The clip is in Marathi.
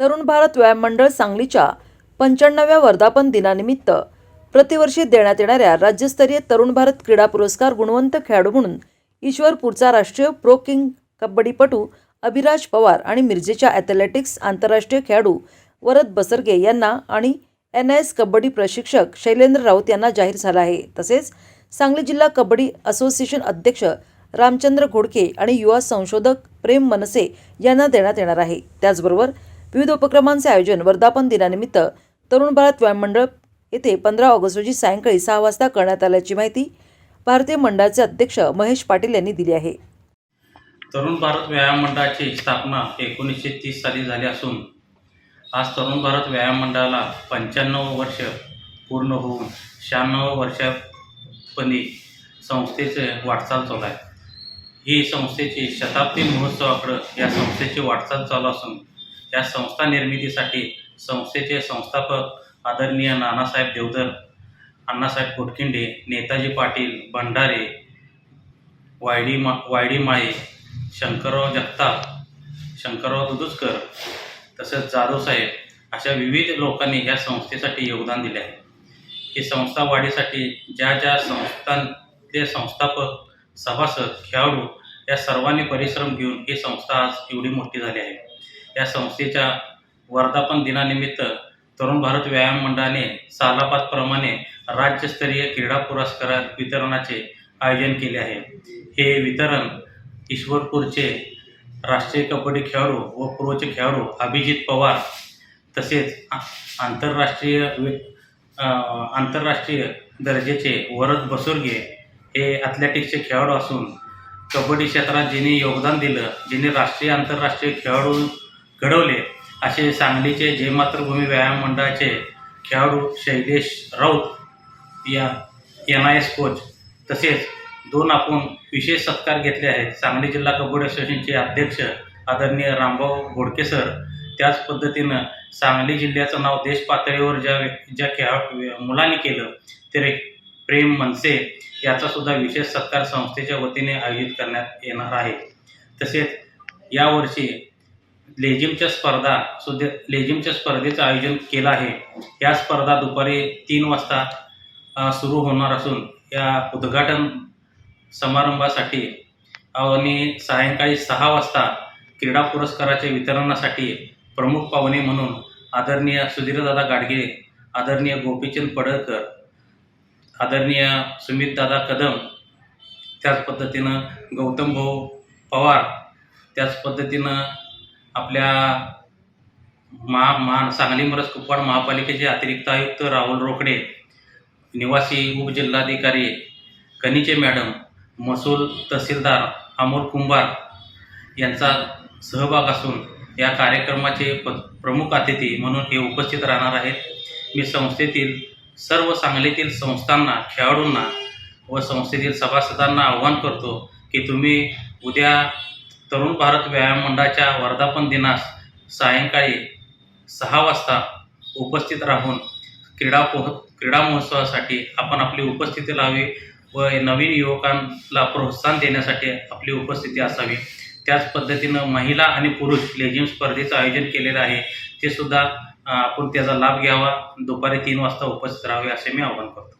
तरुण भारत व्यायाम मंडळ सांगलीच्या पंच्याण्णव्या वर्धापन दिनानिमित्त प्रतिवर्षी देण्यात येणाऱ्या राज्यस्तरीय तरुण भारत क्रीडा पुरस्कार गुणवंत खेळाडू म्हणून ईश्वरपूरचा राष्ट्रीय प्रो किंग कबड्डीपटू अभिराज पवार आणि मिरजेच्या ॲथलेटिक्स आंतरराष्ट्रीय खेळाडू वरद बसरगे यांना आणि एन एस कबड्डी प्रशिक्षक शैलेंद्र राऊत यांना जाहीर झाला आहे. तसेच सांगली जिल्हा कबड्डी असोसिएशन अध्यक्ष रामचंद्र घोडके आणि युवा संशोधक प्रेम मनसे यांना देण्यात येणार आहे. त्याचबरोबर विविध उपक्रमांचे आयोजन वर्धापन दिनानिमित्त तरुण भारत व्यायाम मंडळ येथे पंधरा ऑगस्ट रोजी सायंकाळी सहा वाजता करण्यात आल्याची माहिती भारतीय मंडळाचे अध्यक्ष महेश पाटील यांनी दिली आहे. तरुण भारत व्यायाम मंडळाची स्थापना एकोणीसशे तीस साली झाली असून आज तरुण भारत व्यायाम मंडळाला पंच्याण्णव वर्ष पूर्ण होऊन शहाण्णव वर्षापणी संस्थेचे वाटचाल चालू आहे. ही संस्थेची शताब्दी महोत्सवाकडं या संस्थेची वाटचाल चालू असून त्या संस्था निर्मितीसाठी संस्थेचे संस्थापक आदरणीय नानासाहेब देवधर अण्णासाहेब कोटखिंडे नेताजी पाटील भंडारे वायडी मा वायडी माळे शंकरराव जगताप शंकरराव दुदुसकर तसेच जाधवसाहेब अशा विविध लोकांनी या संस्थेसाठी योगदान दिले आहे. ही संस्था वाढीसाठी ज्या ज्या संस्थांचे संस्थापक सभासद खेळाडू या सर्वांनी परिश्रम घेऊन ही संस्था आज एवढी मोठी झाली आहे. या संस्थेच्या वर्धापन दिनानिमित्त तरुण भारत व्यायाम मंडळाने सालापातप्रमाणे राज्यस्तरीय क्रीडा पुरस्कार वितरणाचे आयोजन केले आहे. हे वितरण ईश्वरपूरचे राष्ट्रीय कबड्डी खेळाडू व पूर्वचे खेळाडू अभिजित पवार तसेच आंतरराष्ट्रीय वि- आंतरराष्ट्रीय दर्जाचे वरद बसुर्गे हे ॲथलेटिक्सचे खेळाडू असून कबड्डी क्षेत्रात जिने योगदान दिलं जिने राष्ट्रीय आंतरराष्ट्रीय खेळाडू घडवले. असे सांगलीचे जय मातृभूमी व्यायाम मंडळाचे खेळाडू शैलेश राऊत या एन आय एस कोच तसेच दोन आपण विशेष सत्कार घेतले आहेत. सांगली जिल्हा कबड्डी असोसिएशनचे अध्यक्ष आदरणीय रामभाऊ घोडके सर त्याच पद्धतीनं सांगली जिल्ह्याचं नाव देश पातळीवर ज्या ज्या खेळा मुलांनी केलं ते प्रेम मनसे याचासुद्धा विशेष सत्कार संस्थेच्या वतीने आयोजित करण्यात येणार आहे. तसेच यावर्षी लेझिमच्या स्पर्धा सुद्धा लेझिमच्या स्पर्धेचं आयोजन केलं आहे. या स्पर्धा दुपारी तीन वाजता सुरू होणार असून या उद्घाटन समारंभासाठी आणि सायंकाळी सहा वाजता क्रीडा पुरस्काराच्या वितरणासाठी प्रमुख पाहुणे म्हणून आदरणीय सुधीरदादा गाडगे आदरणीय गोपीचंद पडळकर आदरणीय सुमितदादा कदम त्याच पद्धतीनं गौतम भाऊ पवार त्याच पद्धतीनं आपल्या महा महा सांगली मरस कुपवाड महापालिकेचे अतिरिक्त आयुक्त राहुल रोकडे निवासी उपजिल्हाधिकारी कनिचे मॅडम महसूल तहसीलदार अमोल कुंभार यांचा सहभाग असून या कार्यक्रमाचे प प्रमुख अतिथी म्हणून हे उपस्थित राहणार आहेत. मी संस्थेतील सर्व सांगलीतील संस्थांना खेळाडूंना व संस्थेतील सभासदांना आव्हान करतो की तुम्ही उद्या तरुण भारत व्यायाम मंडळाच्या वर्धापन दिनास सायंकाळी सहा वाजता उपस्थित राहून क्रीडा पोह क्रीडा महोत्सवासाठी आपण आपली उपस्थिती लावी व नवीन युवकांना प्रोत्साहन देण्यासाठी आपली उपस्थिती असावी. त्याच पद्धतीनं महिला आणि पुरुष लेझिम स्पर्धेचं आयोजन केलेलं आहे. ते सुद्धा आपण त्याचा लाभ घ्यावा. दुपारी तीन वाजता उपस्थित राहावे असे मी आवाहन करतो.